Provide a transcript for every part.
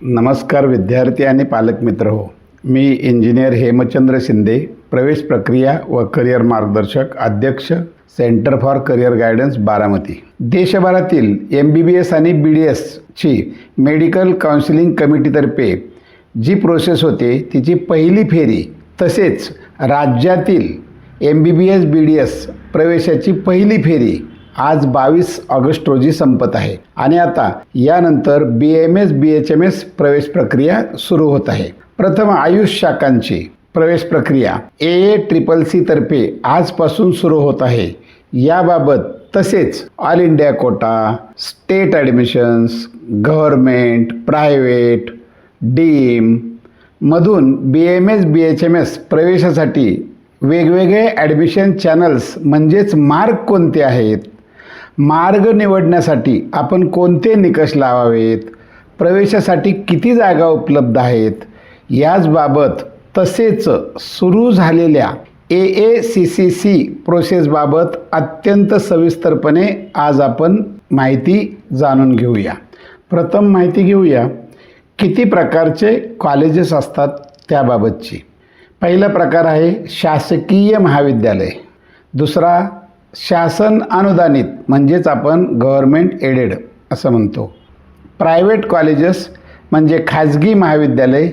नमस्कार विद्यार्थी आणि पालक मित्र हो. मी इंजिनियर हेमचंद्र शिंदे प्रवेश प्रक्रिया व करिअर मार्गदर्शक अध्यक्ष center for career guidance Baramati. देशभरातील एम बी बी एस आणि बी डी एसची मेडिकल काउन्सिलिंग कमिटीतर्फे जी प्रोसेस होते तिची पहिली फेरी तसेच राज्यातील M B B S B D S प्रवेशाची पहिली फेरी आज बावीस ऑगस्ट रोजी संपत आहे. आणि आता यानंतर B M S B H M S प्रवेश प्रक्रिया सुरू होत आहे. प्रथम आयुष शाखांची प्रवेश प्रक्रिया ए ए ट्रिपल सी तर्फे आजपासून सुरू होत आहे. याबाबत तसेच all India quota state admissions government private deem मधून B M S B H M S प्रवेशासाठी वेगवेगळे ॲडमिशन चॅनल्स म्हणजेच मार्ग कोणते आहेत? मार्ग निवडण्यासाठी आपण कोणते निकष लावावेत? प्रवेशासाठी किती जागा उपलब्ध आहेत? याचबाबत तसेच सुरू झालेल्या A A C C C प्रोसेसबाबत अत्यंत सविस्तरपणे आज आपण माहिती जाणून घेऊया. प्रथम माहिती घेऊया किती प्रकारचे कॉलेजेस असतात त्याबाबतची. पहिला प्रकार आहे शासकीय महाविद्यालय. दुसरा शासन अनुदानित म्हणजेच आपण गव्हर्मेंट एडेड असं म्हणतो. प्रायव्हेट कॉलेजेस म्हणजे खाजगी महाविद्यालय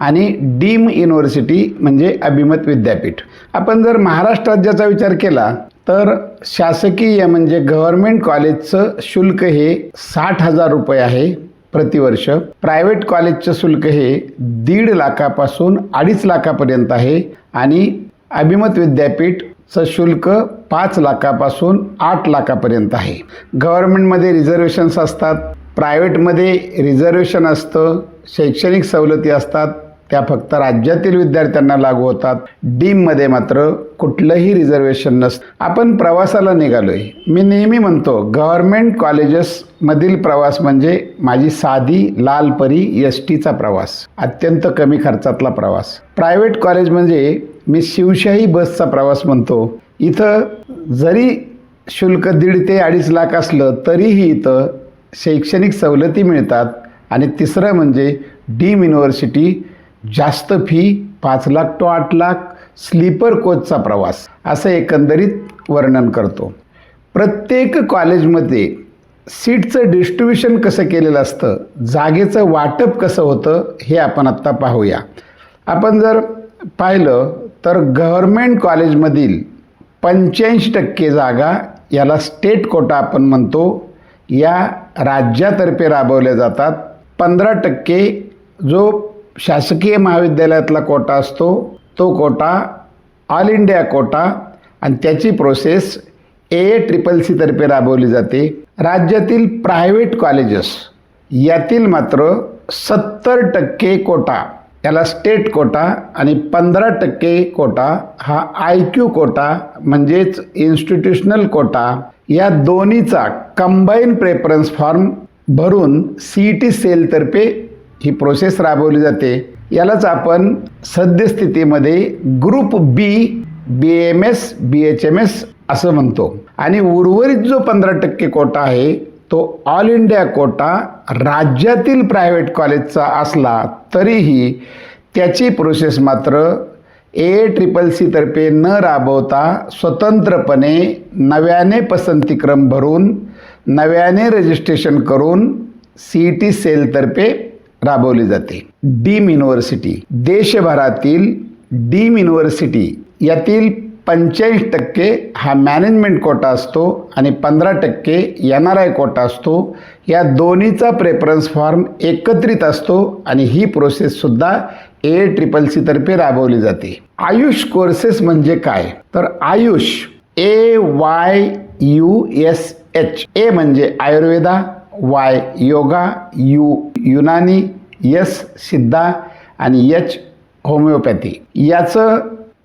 आणि डीम युनिव्हर्सिटी म्हणजे अभिमत विद्यापीठ. आपण जर महाराष्ट्र राज्याचा विचार केला तर शासकीय म्हणजे गव्हर्मेंट कॉलेजचं शुल्क हे साठ हजार रुपये आहे प्रतिवर्ष. प्रायव्हेट कॉलेजचं शुल्क हे दीड लाखापासून अडीच लाखापर्यंत आहे आणि अभिमत विद्यापीठ सशुल्क शुल्क पाच लाखापासून आठ लाखापर्यंत आहे. गव्हर्मेंटमध्ये रिझर्वेशन्स असतात. प्रायव्हेटमध्ये रिझर्वेशन असतं. शैक्षणिक सवलती असतात. त्या फक्त राज्यातील विद्यार्थ्यांना लागू होतात. डीममध्ये मात्र कुठलंही रिझर्वेशन नसतं. आपण प्रवासाला निघालो आहे मी नेहमी म्हणतो गव्हर्मेंट कॉलेजेसमधील प्रवास म्हणजे माझी साधी लाल परी एस टीचा प्रवास. अत्यंत कमी खर्चातला प्रवास. प्रायव्हेट कॉलेज म्हणजे मी शिवशाही बसचा प्रवास म्हणतो. इथं जरी शुल्क दीड ते अडीच लाख असलं तरीही इथं शैक्षणिक सवलती मिळतात. आणि तिसरं म्हणजे डीम युनिव्हर्सिटी जास्त फी पाच लाख टू आठ लाख स्लीपर कोचचा प्रवास असं एकंदरीत वर्णन करतो. प्रत्येक कॉलेजमध्ये सीटचं डिस्ट्रीब्युशन कसं केलेलं असतं जागेचं वाटप कसं होतं हे आपण आत्ता पाहूया. आपण जर पाहिलं तर गव्हर्मेंट कॉलेजमधील पंच्याऐंशी टक्के जागा याला स्टेट कोटा आपण म्हणतो. या राज्यातर्फे राबवल्या जातात. पंधरा टक्के जो शासकीय महाविद्यालयातला कोटा असतो तो कोटा ऑल इंडिया कोटा आणि त्याची प्रोसेस ए ए ट्रिपल सीतर्फे राबवली जाते. राज्यातील प्रायव्हेट कॉलेजेस यातील मात्र सत्तर टक्के कोटा याला स्टेट कोटा आणि पंधरा टक्के कोटा हा आय क्यू कोटा म्हणजेच इन्स्टिट्यूशनल कोटा या दोन्हीचा कंबाईन प्रेफरन्स फॉर्म भरून सी ई टी सेलतर्फे ही प्रोसेस राबवली जाते. यालाच आपण सद्यस्थितीमध्ये group B B M S B H M S असं म्हणतो. आणि उर्वरित जो पंधरा टक्के कोटा आहे तो ऑल इंडिया कोटा राज्यातील प्रायव्हेट कॉलेजचा असला तरीही त्याची प्रोसेस मात्र ए ट्रिपल सीतर्फे न राबवता स्वतंत्रपणे नव्याने पसंतीक्रम भरून नव्याने रजिस्ट्रेशन करून सी ई टी सेलतर्फे राबवली जाते. डीम युनिव्हर्सिटी देशभरातील डीम युनिव्हर्सिटी यातील पंचेचाळीस टक्के हा मॅनेजमेंट कोटा असतो आणि पंधरा टक्के एन आर आय कोटा असतो. या दोन्हीचा प्रेफरन्स फॉर्म एकत्रित असतो आणि ही प्रोसेससुद्धा ए ट्रिपल सीतर्फे राबवली जाते. आयुष कोर्सेस म्हणजे काय? तर AYUSH A Y U S H ए म्हणजे Ayurveda Y yoga U Unani S Siddha आणि एच होमिओपॅथी. याचं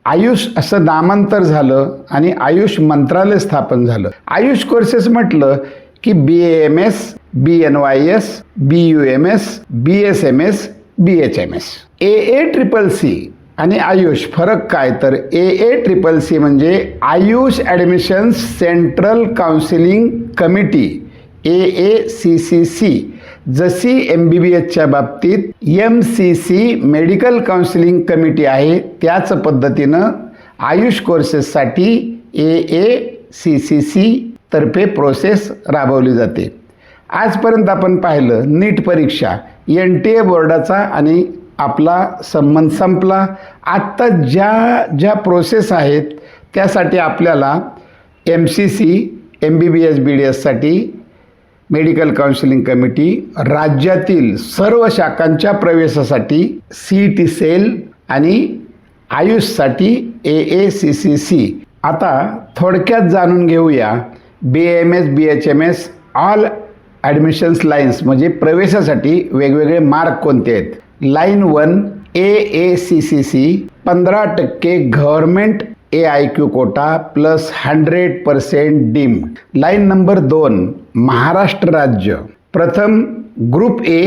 आयुष असं नामांतर झालं आणि आयुष मंत्रालय स्थापन झालं. आयुष कोर्सेस म्हटलं की B M S B N Y S B U M S B S M S B H M S A A triple C आणि आयुष फरक काय? तर ए ए ट्रिपल सी म्हणजे AYUSH admissions central counselling committee A A C C C जशी M B B एसच्या बाबतीत M C C medical counselling committee आहे त्याच पद्धतीनं AYUSH कोर्सेससाठी A A C C C तर्फे प्रोसेस राबवली जाते. आजपर्यंत आपण पाहिलं नीट परीक्षा एन टी ए बोर्डाचा आणि आपला संबंध संपला. आत्ता ज्या ज्या प्रोसेस आहेत त्यासाठी आपल्याला M C C M B B S B D एससाठी medical counselling committee राज्यातील सर्व शाखांच्या प्रवेशासाठी सी टी सेल आणि आयुषसाठी A A C C C आता थोडक्यात जाणून घेऊया B M S B H M S all admissions lines म्हणजे प्रवेशासाठी वेगवेगळे मार्क कोणते आहेत? Line one A A C C C पंधरा टक्के government A I Q quota plus hundred percent deem line number दोन महाराष्ट्र राज्य. प्रथम group A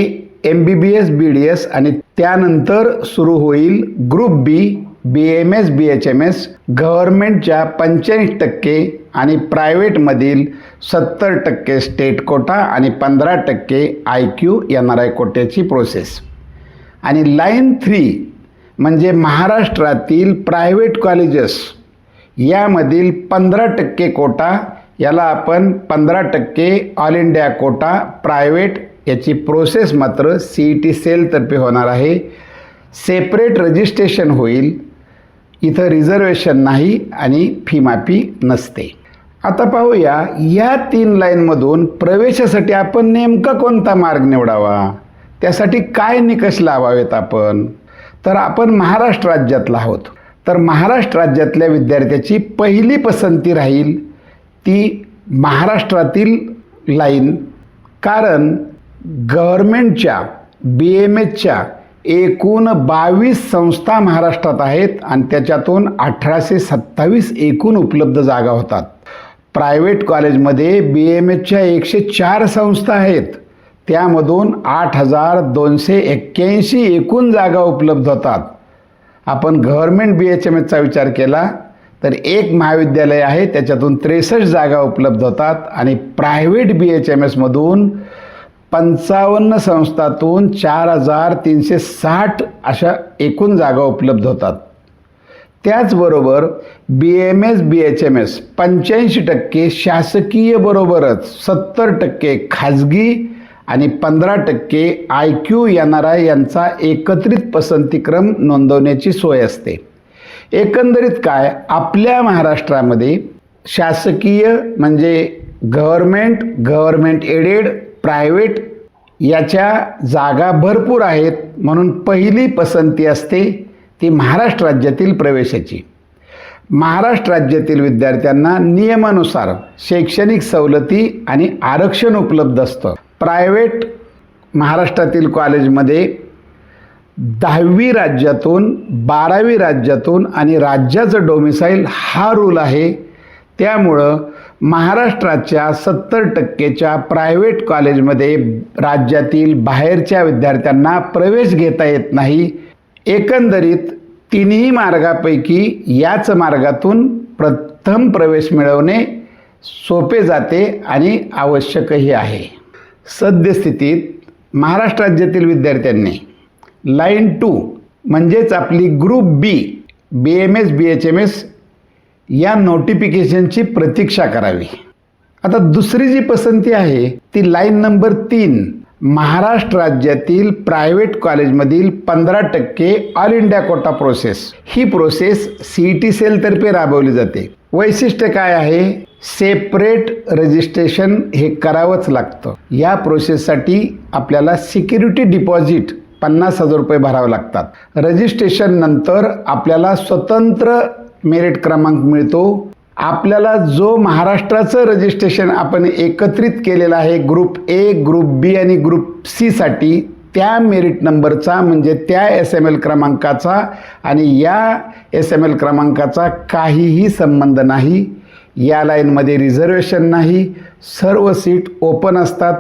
M B B S B D S आणि त्यानंतर सुरू होईल group B B M S B H M S गव्हर्मेंटच्या पंच्याऐंशी टक्के आणि प्रायव्हेटमधील सत्तर टक्के स्टेट कोटा आणि पंधरा टक्के I Q N R I कोट्याची process आणि लाईन थ्री म्हणजे महाराष्ट्रातील प्रायव्हेट कॉलेजेस यामधील पंधरा टक्के कोटा याला आपण पंधरा टक्के ऑल इंडिया कोटा प्रायव्हेट याची प्रोसेस मात्र सी ई टी सेलतर्फे होणार आहे. सेपरेट रजिस्ट्रेशन होईल. इथं रिझर्वेशन नाही आणि फी माफी नसते. आता पाहूया या तीन लाईनमधून प्रवेशासाठी आपण नेमका कोणता मार्ग निवडावा? त्यासाठी काय निकष लावावेत आपण? तर आपण महाराष्ट्र राज्यातला आहोत. तर महाराष्ट्र राज्यातल्या विद्यार्थ्याची पहिली पसंती राहील ती महाराष्ट्रातील लाईन. कारण गव्हर्मेंटच्या बी एम एचच्या एकूण बावीस संस्था महाराष्ट्रात आहेत आणि त्याच्यातून अठराशे सत्तावीस एकूण उपलब्ध जागा होतात. प्रायव्हेट कॉलेजमध्ये बी एम एचच्या एकशे चार संस्था आहेत. त्यामधून आठ हजार दोनशे एक्क्याऐंशी एकूण जागा उपलब्ध होतात. आपण गव्हर्मेंट बी एच एम एसचा विचार केला तर एक महाविद्यालय आहे त्याच्यातून त्रेसष्ट जागा उपलब्ध होतात आणि प्रायव्हेट बी एच एम एसमधून पंचावन्न संस्थातून चार हजार तीनशे साठ अशा एकूण जागा उपलब्ध होतात. त्याचबरोबर B M S B H M S पंच्याऐंशी टक्के शासकीय बरोबरच सत्तर टक्के खाजगी आणि पंधरा टक्के I Q N R I यांचा एकत्रित पसंतीक्रम नोंदवण्याची सोय असते. एकंदरीत काय? आपल्या महाराष्ट्रामध्ये शासकीय म्हणजे गव्हर्मेंट गव्हर्मेंट एडेड प्रायव्हेट याच्या जागा भरपूर आहेत म्हणून पहिली पसंती असते ती महाराष्ट्र राज्यातील प्रवेशाची. महाराष्ट्र राज्यातील विद्यार्थ्यांना नियमानुसार शैक्षणिक सवलती आणि आरक्षण उपलब्ध असतं. प्रायव्हेट महाराष्ट्रातील कॉलेजमध्ये दहावी राज्यातून बारावी राज्यातून आणि राज्याचं डोमिसाईल हा रूल आहे. त्यामुळं महाराष्ट्राच्या सत्तर टक्केच्या प्रायव्हेट कॉलेजमध्ये राज्यातील बाहेरच्या विद्यार्थ्यांना प्रवेश घेता येत नाही. एकंदरीत तिन्ही मार्गापैकी याच मार्गातून प्रथम प्रवेश मिळवणे सोपे जाते आणि आवश्यकही आहे. सद्यस्थितीत महाराष्ट्र राज्यातील विद्यार्थ्यांनी लाईन टू म्हणजेच आपली group B B M S B H M S या नोटिफिकेशनची प्रतीक्षा करावी. आता दुसरी जी पसंती आहे ती लाईन नंबर तीन महाराष्ट्र राज्यातील प्रायव्हेट कॉलेजमधील पंधरा टक्के ऑल इंडिया कोटा प्रोसेस. ही प्रोसेस सी ई टी सेलतर्फे राबवली जाते. वैशिष्ट्य काय आहे? सेपरेट रजिस्ट्रेशन हे करावंच लागतं. या प्रोसेससाठी आपल्याला सिक्युरिटी डिपॉझिट पन्नास हजार रुपये भरावे लागतात. रजिस्ट्रेशन नंतर आपल्याला स्वतंत्र मेरिट क्रमांक मिळतो. आपल्याला जो महाराष्ट्राचं रजिस्ट्रेशन आपण एकत्रित केलेलं आहे ग्रुप ए ग्रुप बी आणि ग्रुप सीसाठी त्या मेरिट नंबरचा म्हणजे त्या एस एम एल क्रमांकाचा आणि या एस एम एल क्रमांकाचा काहीही संबंध नाही. या लाईनमध्ये रिझर्वेशन नाही सर्व सीट ओपन असतात.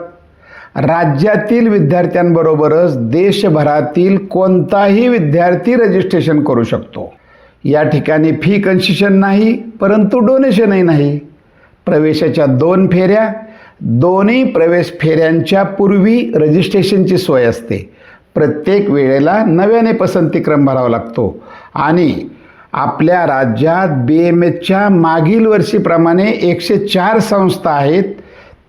राज्यातील विद्यार्थ्यांबरोबरच देशभरातील कोणताही विद्यार्थी रजिस्ट्रेशन करू शकतो. या ठिकाणी फी कन्सेशन नाही परंतु डोनेशनही नाही. प्रवेशाच्या दोन फेऱ्या दोन्ही प्रवेश फेऱ्यांच्या पूर्वी रजिस्ट्रेशनची सोय असते. प्रत्येक वेळेला नव्याने पसंतीक्रम भरावा लागतो. आणि आपल्या राज्यात बी एम एचच्या मागील वर्षीप्रमाणे एकशे चार संस्था आहेत.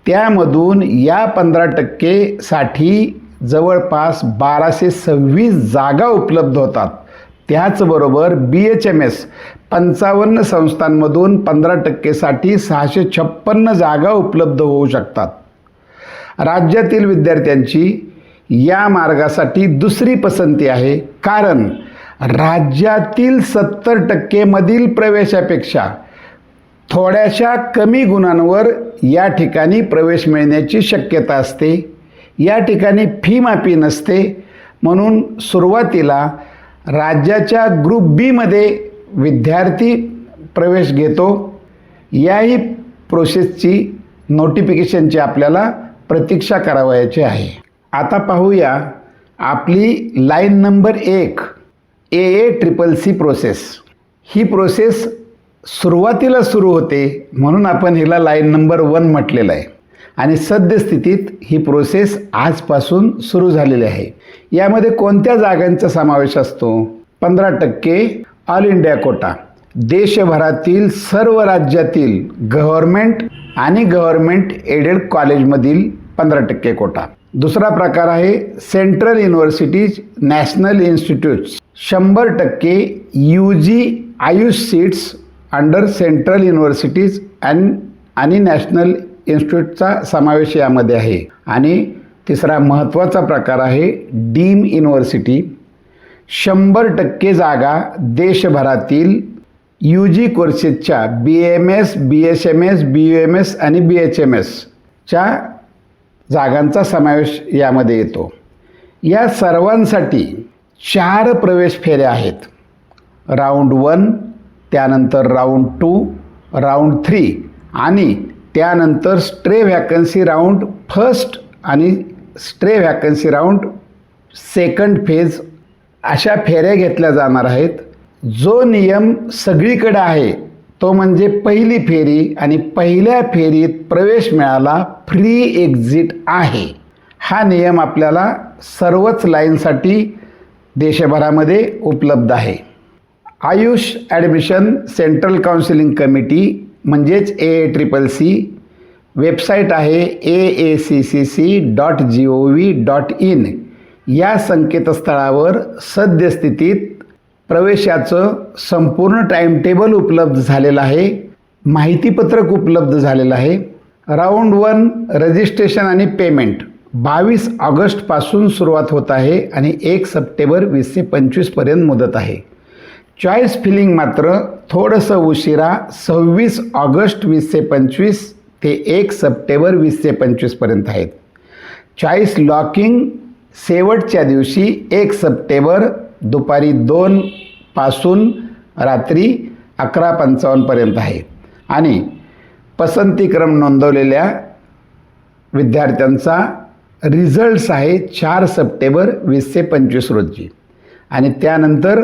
त्यामधून या पंधरा टक्केसाठी जवळपास बाराशे सव्वीस जागा उपलब्ध होतात. त्याचबरोबर बी एच एम एस पंचावन्न संस्थांमधून पंधरा टक्केसाठी सहाशे छप्पन्न जागा उपलब्ध होऊ शकतात. राज्यातील विद्यार्थ्यांची या मार्गासाठी दुसरी पसंती आहे. कारण राज्यातील सत्तर टक्केमधील प्रवेशापेक्षा थोड्याशा कमी गुणांवर या ठिकाणी प्रवेश मिळण्याची शक्यता असते. या ठिकाणी फी माफी नसते. म्हणून सुरुवातीला राज्याच्या ग्रुप बीमध्ये विद्यार्थी प्रवेश घेतो. याही प्रोसेसची नोटिफिकेशनची आपल्याला प्रतीक्षा करावयाची आहे. आता पाहूया आपली लाईन नंबर एक. A A triple C process he process सुरुवातीला सुरू होते म्हणून आपण हिला लाईन नंबर वन म्हटलेलं आहे. आणि सद्यस्थितीत ही प्रोसेस आजपासून सुरू झालेली आहे. यामध्ये कोणत्या जागांचा समावेश असतो? पंधरा टक्के ऑल इंडिया कोटा देशभरातील सर्व राज्यातील गव्हर्मेंट आणि गव्हर्मेंट एडेड कॉलेजमधील पंधरा टक्के कोटा दुसरा प्रकार आहे सेंट्रल युनिव्हर्सिटीज नॅशनल इन्स्टिट्यूट्स. शंभर टक्के U G AYUSH seats under central universities and आणि नॅशनल इन्स्टिट्यूटचा समावेश यामध्ये आहे. आणि तिसरा महत्त्वाचा प्रकार आहे डीम युनिव्हर्सिटी. शंभर टक्के जागा देशभरातील U G कोर्सेसच्या B M S B S M S B U M S आणि बी एच एम एसच्या जागांचा समावेश यामध्ये येतो. या सर्वांसाठी चार प्रवेश फेऱ्या आहेत. राऊंड वन त्यानंतर राऊंड टू राऊंड थ्री आणि त्यानंतर स्ट्रे व्हॅकन्सी राऊंड फर्स्ट आणि stray vacancy round second phase अशा फेऱ्या घेतल्या जाणार आहेत. जो नियम सगळीकडे आहे तो म्हणजे पहिली फेरी आणि पहिल्या फेरीत प्रवेश मिळाला फ्री एक्झिट आहे. हा नियम आपल्याला सर्वच लाईनसाठी देशभरामध्ये उपलब्ध आहे. AYUSH admission central counselling committee म्हणजेच A A triple C website आहे A A C C C dot G O V dot in या संकेतस्थळावर सद्यस्थितीत प्रवेशाचं संपूर्ण टाईमटेबल उपलब्ध झालेलं आहे. माहितीपत्रक उपलब्ध झालेलं आहे. राऊंड वन रजिस्ट्रेशन आणि पेमेंट बावीस ऑगस्टपासून सुरुवात होत आहे आणि एक सप्टेंबर वीसशे पंचवीसपर्यंत मुदत आहे. चॉईस फिलिंग मात्र थोडंसं उशिरा सव्वीस ऑगस्ट वीसशे पंचवीस ते एक सप्टेंबर वीसशे पंचवीसपर्यंत आहेत. चॉईस लॉकिंग शेवटच्या दिवशी एक सप्टेंबर दुपारी दोन पासून रात्री अकरा पंचावन्नपर्यंत आहे. आणि पसंतीक्रम नोंदवलेल्या विद्यार्थ्यांचा रिझल्ट्स आहे चार सप्टेंबर वीसशे पंचवीस रोजी. आणि त्यानंतर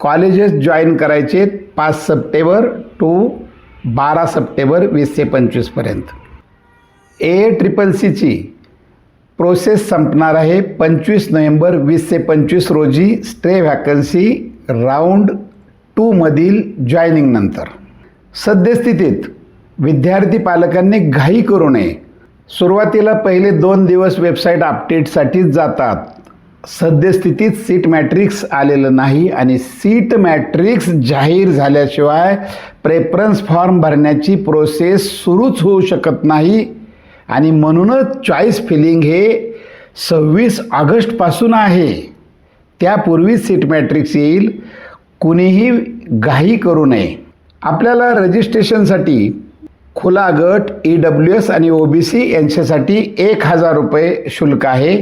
कॉलेजेस जॉईन करायचे पाच सप्टेंबर टू बारा सप्टेंबर वीसशे पंचवीसपर्यंत ए ट्रिपल सीची प्रोसेस संपणार आहे पंचवीस नोव्हेंबर वीसशे पंचवीस रोजी स्ट्रे व्हॅकन्सी राऊंड टूमधील जॉईनिंगनंतर सद्यस्थितीत विद्यार्थी पालकांनी घाई करू नये. सुरुवातीला पहिले दोन दिवस वेबसाईट अपडेटसाठीच जातात. सद्यस्थितीत सीट मॅट्रिक्स आलेलं नाही आणि सीट मॅट्रिक्स जाहीर झाल्याशिवाय प्रेफरन्स फॉर्म भरण्याची प्रोसेस सुरूच होऊ शकत नाही. आणि म्हणूनच चॉईस फिलिंग हे सव्वीस ऑगस्टपासून आहे. त्यापूर्वी सीट मॅट्रिक्स येईल. कुणीही घाई करू नये. आपल्याला रजिस्ट्रेशनसाठी खुला गट ई डब्ल्यू एस आणि ओ बी सी यांच्यासाठी एक हजार रुपये शुल्क आहे.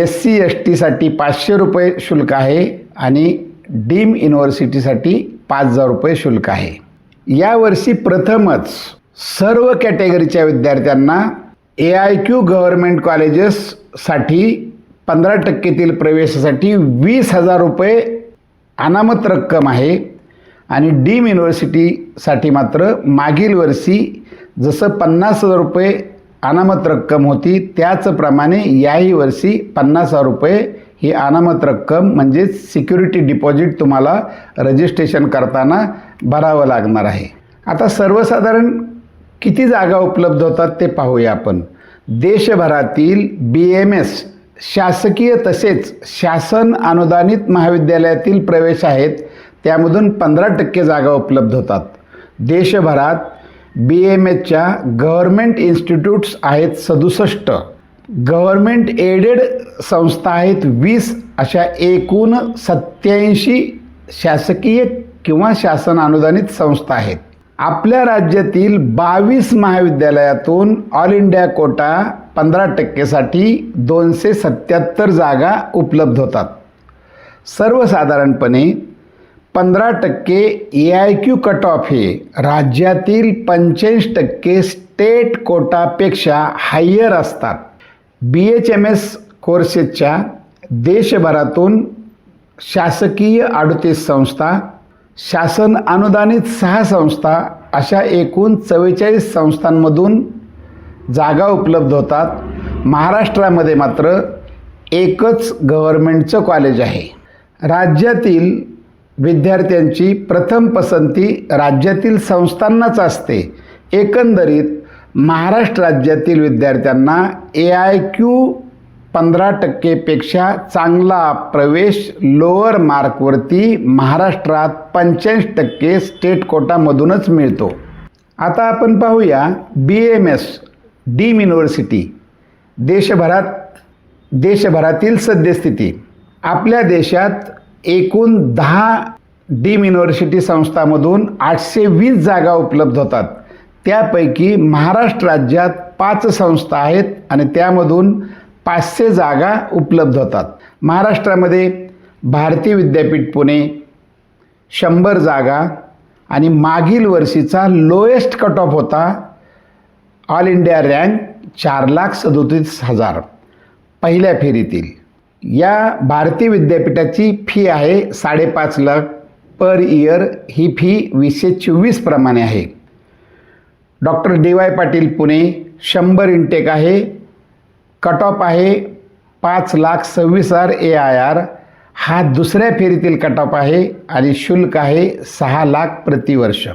एस सी एस टीसाठी पाचशे रुपये शुल्क आहे आणि डीम युनिव्हर्सिटीसाठी पाच हजार रुपये शुल्क आहे. यावर्षी प्रथमच सर्व कॅटेगरीच्या विद्यार्थ्यांना ए आय क्यू गव्हर्मेंट कॉलेजेससाठी पंधरा टक्केतील प्रवेशासाठी वीस हजार रुपये अनामत रक्कम आहे. आणि डीम युनिव्हर्सिटीसाठी मात्र मागील वर्षी जसं पन्नास हजार रुपये अनामत रक्कम होती त्याचप्रमाणे याही वर्षी पन्नास हजार रुपये ही अनामत रक्कम म्हणजेच सिक्युरिटी डिपॉझिट तुम्हाला रजिस्ट्रेशन करताना भरावं लागणार आहे. आता सर्वसाधारण किती जागा उपलब्ध होतात ते पाहूया आपण. देशभरातील बी एम एस शासकीय तसेच शासन अनुदानित महाविद्यालयातील प्रवेश आहेत त्यामधून पंधरा टक्के जागा उपलब्ध होतात. देशभरात बी एम एसच्या गव्हर्मेंट इन्स्टिट्यूट्स आहेत सदुसष्ट. गव्हर्मेंट एडेड संस्था आहेत वीस अशा एकूण सत्याऐंशी शासकीय किंवा शासन अनुदानित संस्था आहेत. आपल्या राज्यातील बावीस महाविद्यालयातून ऑल इंडिया कोटा पंधरा टक्केसाठी दोनशे सत्याहत्तर जागा उपलब्ध होतात. सर्वसाधारणपणे पंधरा टक्के A I Q cut off हे राज्यातील पंच्याऐंशी टक्के स्टेट कोटापेक्षा हायर असतात. बी एच एम एस कोर्सेसच्या देशभरातून शासकीय अडतीस संस्था शासन अनुदानित सहा संस्था अशा एकूण चव्वेचाळीस संस्थांमधून जागा उपलब्ध होतात. महाराष्ट्रामध्ये मात्र एकच गव्हर्मेंटचं कॉलेज आहे. राज्यातील विद्यार्थ्यांची प्रथम पसंती राज्यातील संस्थांनाच असते. एकंदरीत महाराष्ट्र राज्यातील विद्यार्थ्यांना ए आय क्यू पंधरा टक्केपेक्षा चांगला प्रवेश लोअर मार्कवरती महाराष्ट्रात पंच्याऐंशी टक्के स्टेट कोटामधूनच मिळतो. आता आपण पाहूया B M S deemed university देशभरात देशभरातील सद्यस्थिती. आपल्या देशात एकूण दहा डीम युनिव्हर्सिटी संस्थांमधून आठशे वीस जागा उपलब्ध होतात. त्यापैकी महाराष्ट्र राज्यात पाच संस्था आहेत आणि त्यामधून पाचशे जागा उपलब्ध होतात. महाराष्ट्रामध्ये भारतीय विद्यापीठ पुणे शंभर जागा आणि मागील वर्षीचा लोएस्ट कट ऑफ होता ऑल इंडिया रँक चार लाख सदोतीस हजार. पहिल्या फेरीतील. या भारतीय विद्यापीठाची फी आहे साडेपाच लाख पर इयर ही फी वीसशे चोवीस प्रमाणे आहे. Doctor D Y Patil Pune शंभर इंटेक आहे. कट ऑफ आहे पाच लाख सव्वीस हजार ए आय आर हा दुसऱ्या फेरीतील कट ऑफ आहे आणि शुल्क आहे सहा लाख प्रतिवर्ष.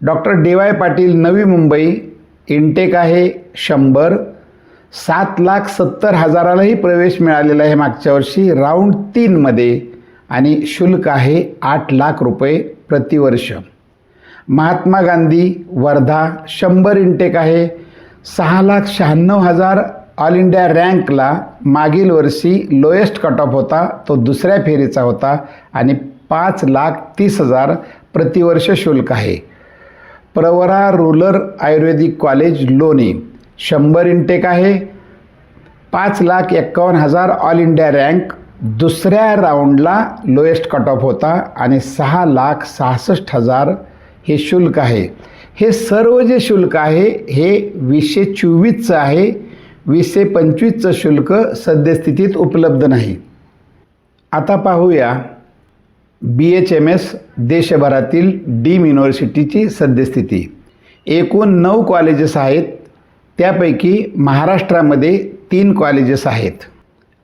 Doctor D Y Patil Navi Mumbai intake आहे शंभर. सात लाख सत्तर हजारालाही प्रवेश मिळालेला आहे मागच्या वर्षी राऊंड तीनमध्ये आणि शुल्क आहे आठ लाख रुपये प्रतिवर्ष. महात्मा गांधी वर्धा शंभर इंटेक आहे. सहा लाख शहाण्णव हजार ऑल इंडिया रँकला मागील वर्षी लोएस्ट कट ऑफ होता तो दुसऱ्या फेरीचा होता आणि पाच लाख तीस हजार प्रतिवर्ष शुल्क आहे. प्रवरा रुरल आयुर्वेदिक कॉलेज लोणी शंभर इंटेक आहे. पाच लाख एक्कावन्न हजार ऑल इंडिया रँक दुसऱ्या राऊंडला लोएस्ट कट ऑफ होता आणि सहा लाख सहासष्ट हजार हे शुल्क आहे. हे सर्व जे शुल्क आहे हे वीसशे चोवीसचं आहे. वीसशे पंचवीसचं शुल्क सद्यस्थितीत उपलब्ध नाही. आता पाहूया बी एच एम एस देशभरातील डीम युनिव्हर्सिटीची सद्यस्थिती. एकूण नऊ कॉलेजेस आहेत त्यापैकी महाराष्ट्रामध्ये तीन कॉलेजेस आहेत.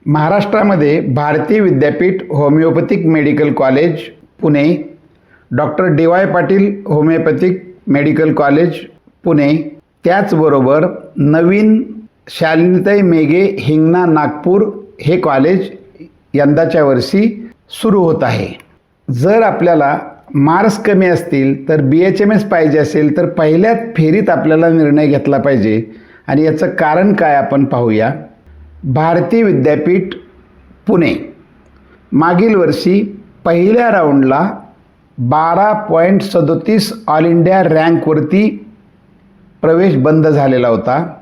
महाराष्ट्रामध्ये Bharati Vidyapeeth homoeopathic medical college Pune. Doctor D Y Patil homoeopathic medical college Pune. त्याचबरोबर नवीन शालिनीताई मेघे हिंगणा नागपूर हे कॉलेज यंदाच्या वर्षी सुरू होत आहे. जर आपल्याला मार्क्स कमी असतील तर बी एच एम एस पाहिजे असेल तर पहिल्याच फेरीत आपल्याला निर्णय घेतला पाहिजे. आणि याचं कारण काय आपण पाहूया. भारतीय विद्यापीठ पुणे. मागील वर्षी पहिल्या राऊंडला बारा पॉईंट सदोतीस ऑल इंडिया रँकवरती प्रवेश बंद झालेला होता.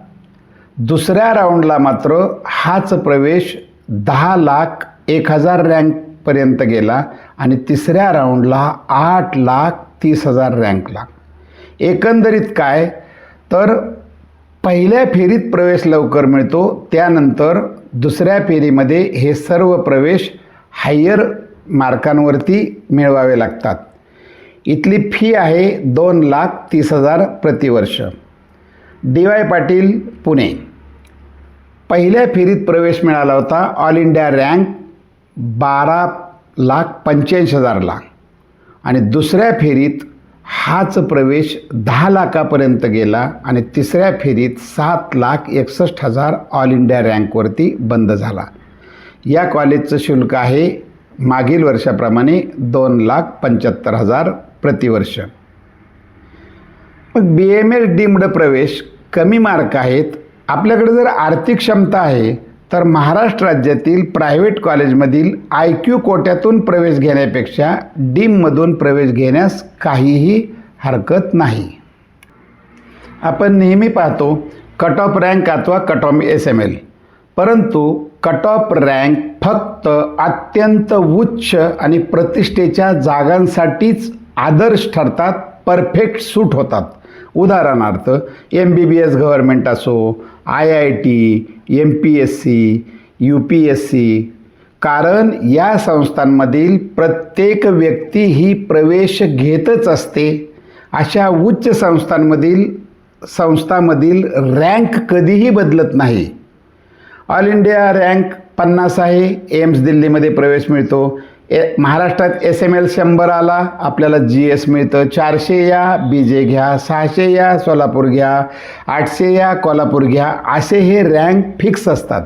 दुसऱ्या राऊंडला मात्र हाच प्रवेश दहा लाख एक हजार रँकपर्यंत गेला आणि तिसऱ्या राऊंडला आठ लाख तीस हजार रँकला एकंदरीत काय? तर पहिल्या फेरीत प्रवेश लवकर मिळतो त्यानंतर दुसऱ्या फेरीमध्ये हे सर्व प्रवेश हायर मार्कांवरती मिळवावे लागतात. इथली फी आहे दोन लाख तीस हजार प्रतिवर्ष. D Y Patil Pune. पहिल्या फेरीत प्रवेश मिळाला होता ऑल इंडिया रँक बारा लाख पंच्याऐंशी हजारला. आणि दुसऱ्या फेरीत हाच प्रवेश दहा लाखापर्यंत गेला आणि तिसऱ्या फेरीत सात लाख एकसष्ट हजार ऑल इंडिया रँकवरती बंद झाला. या कॉलेजचं शुल्क आहे मागील वर्षाप्रमाणे दोन लाख पंच्याहत्तर हजार प्रतिवर्ष. मग बी एम एस डीम्ड प्रवेश कमी मार्क आहेत. आपल्याकडे जर आर्थिक क्षमता आहे तर महाराष्ट्र राज्यातील प्रायव्हेट कॉलेजमधील आय क्यू कोट्यातून प्रवेश घेण्यापेक्षा डीममधून प्रवेश घेण्यास काहीही हरकत नाही. आपण नेहमी पाहतो कट ऑफ रँक अथवा cut off S M L परंतु कट ऑफ रँक फक्त अत्यंत उच्च आणि प्रतिष्ठेच्या जागांसाठीच आदर्श ठरतात परफेक्ट सूट होतात. उदाहरणार्थ M B B S government असो I I T M P S C U P S C कारण या संस्थांमधील प्रत्येक व्यक्ती ही प्रवेश घेतच असते. अशा उच्च संस्थांमधील संस्थामधील रँक कधीही बदलत नाही. ऑल इंडिया रँक पन्नास आहे एम्स दिल्लीमध्ये प्रवेश मिळतो. ए महाराष्ट्रात एस एम एल शंभर आला आपल्याला जी एस मिळतं. चारशे या बी जे घ्या. सहाशे या सोलापूर घ्या. आठशे या कोल्हापूर घ्या. असे हे रँक फिक्स असतात.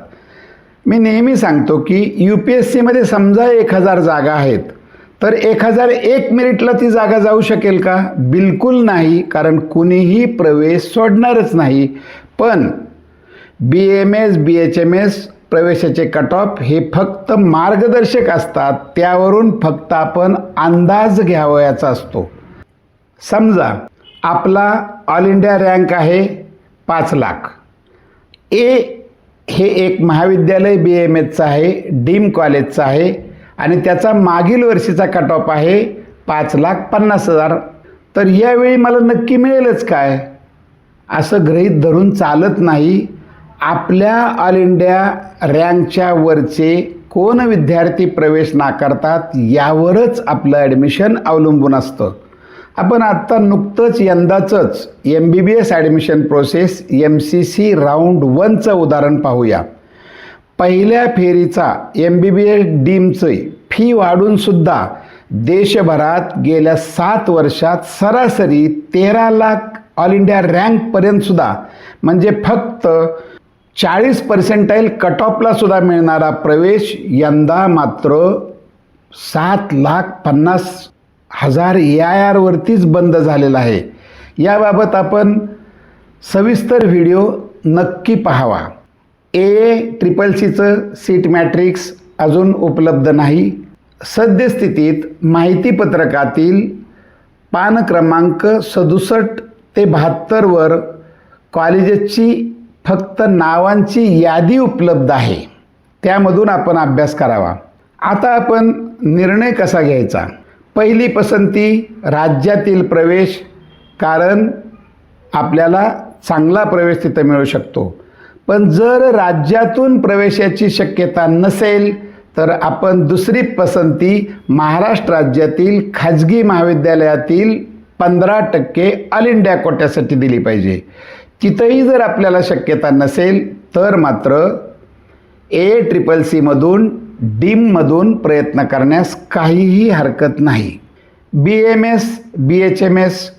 मी नेहमी सांगतो की यू पी एस सीमध्ये समजा एक हजार जागा आहेत तर एक हजार एक मिनिटला ती जागा जाऊ शकेल का? बिलकुल नाही कारण कुणीही प्रवेश सोडणारच नाही. पण B M S B H M S प्रवेशाचे कट ऑफ हे फक्त मार्गदर्शक असतात. त्यावरून फक्त आपण अंदाज घ्यावयाचा असतो. समजा आपला ऑल इंडिया रँक आहे पाच लाख. ए हे एक महाविद्यालय बी एम एचचं आहे डीम कॉलेजचं आहे आणि त्याचा मागील वर्षीचा कट ऑफ आहे पाच लाख पन्नास हजार. तर यावेळी मला नक्की मिळेलच काय? असं गृहीत धरून चालत नाही. आपल्या ऑल इंडिया रँकच्या वरचे कोण विद्यार्थी प्रवेश नाकारतात यावरच आपलं ॲडमिशन अवलंबून असतं. आपण आत्ता नुकतंच यंदाचंच M B B S admission process M C C round वनचं उदाहरण पाहूया. पहिल्या फेरीचा एम बी बी एस डीमचं फी वाढूनसुद्धा देशभरात गेल्या सात वर्षात सरासरी तेरा लाख ऑल इंडिया रँकपर्यंतसुद्धा म्हणजे फक्त चाळीस पर्सेंटाईल कट ऑफला सुद्धा मिळणारा प्रवेश यंदा मात्र सात लाख पन्नास हजार ए आय आरवरतीच बंद झालेला आहे. याबाबत आपण सविस्तर व्हिडिओ नक्की पाहावा. ए ट्रिपल सीचं सीट मॅट्रिक्स अजून उपलब्ध नाही. सद्यस्थितीत माहितीपत्रकातील पान क्रमांक सदुसष्ट ते बहात्तरवर कॉलेजेसची फक्त नावांची यादी उपलब्ध आहे. त्यामधून आपण अभ्यास करावा. आता आपण निर्णय कसा घ्यायचा? पहिली पसंती राज्यातील प्रवेश कारण आपल्याला चांगला प्रवेश तिथं मिळू शकतो. पण जर राज्यातून प्रवेशाची शक्यता नसेल तर आपण दुसरी पसंती महाराष्ट्र राज्यातील खाजगी महाविद्यालयातील पंधरा टक्के ऑल इंडिया कोट्यासाठी दिली पाहिजे. तिथंही जर आपल्याला शक्यता नसेल तर मात्र ए ट्रिपल सीमधून डीममधून प्रयत्न करण्यास काहीही हरकत नाही. B M S B H M S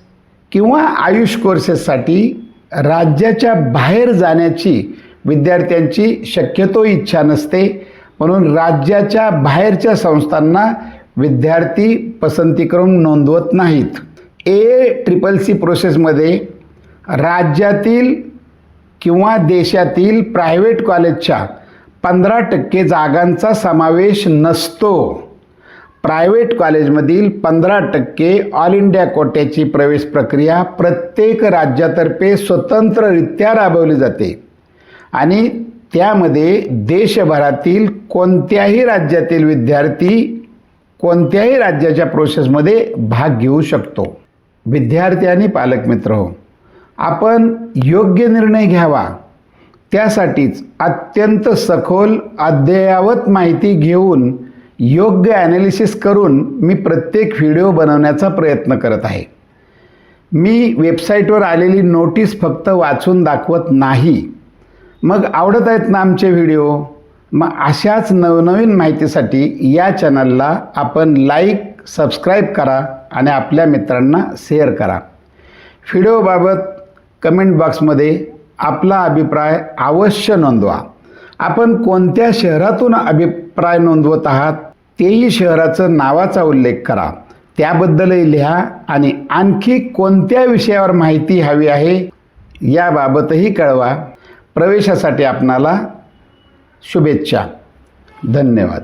किंवा आयुष कोर्सेससाठी राज्याच्या बाहेर जाण्याची विद्यार्थ्यांची शक्यतो इच्छा नसते. म्हणून राज्याच्या बाहेरच्या संस्थांना विद्यार्थी पसंती करून नोंदवत नाहीत. ए ट्रिपल सी प्रोसेसमध्ये राज्यातील किंवा देशातील प्रायव्हेट कॉलेजच्या पंधरा टक्के जागांचा समावेश नसतो. प्रायव्हेट कॉलेजमधील पंधरा टक्के ऑल इंडिया कोट्याची प्रवेश प्रक्रिया प्रत्येक राज्यातर्फे स्वतंत्ररित्या राबवली जाते. आणि त्यामध्ये देशभरातील कोणत्याही राज्यातील विद्यार्थी कोणत्याही राज्याच्या प्रोसेसमध्ये भाग घेऊ शकतो. विद्यार्थी आणि पालकमित्र हो. आपण योग्य निर्णय घ्यावा. त्यासाठीच अत्यंत सखोल अद्ययावत माहिती घेऊन योग्य ॲनालिसिस करून मी प्रत्येक व्हिडिओ बनवण्याचा प्रयत्न करत आहे. मी वेबसाईटवर आलेली नोटीस फक्त वाचून दाखवत नाही. मग आवडत आहेत ना आमचे व्हिडिओ मग अशाच नवनवीन माहितीसाठी या चॅनलला आपण लाईक सबस्क्राईब करा आणि आपल्या मित्रांना शेअर करा. व्हिडिओबाबत कमेंट बॉक्समध्ये आपला अभिप्राय अवश्य नोंदवा. आपण कोणत्या शहरातून अभिप्राय नोंदवत आहात तेही शहराचं नावाचा उल्लेख करा. त्याबद्दलही लिहा आणि आणखी कोणत्या विषयावर माहिती हवी आहे याबाबतही कळवा. प्रवेशासाठी आपणाला शुभेच्छा. धन्यवाद.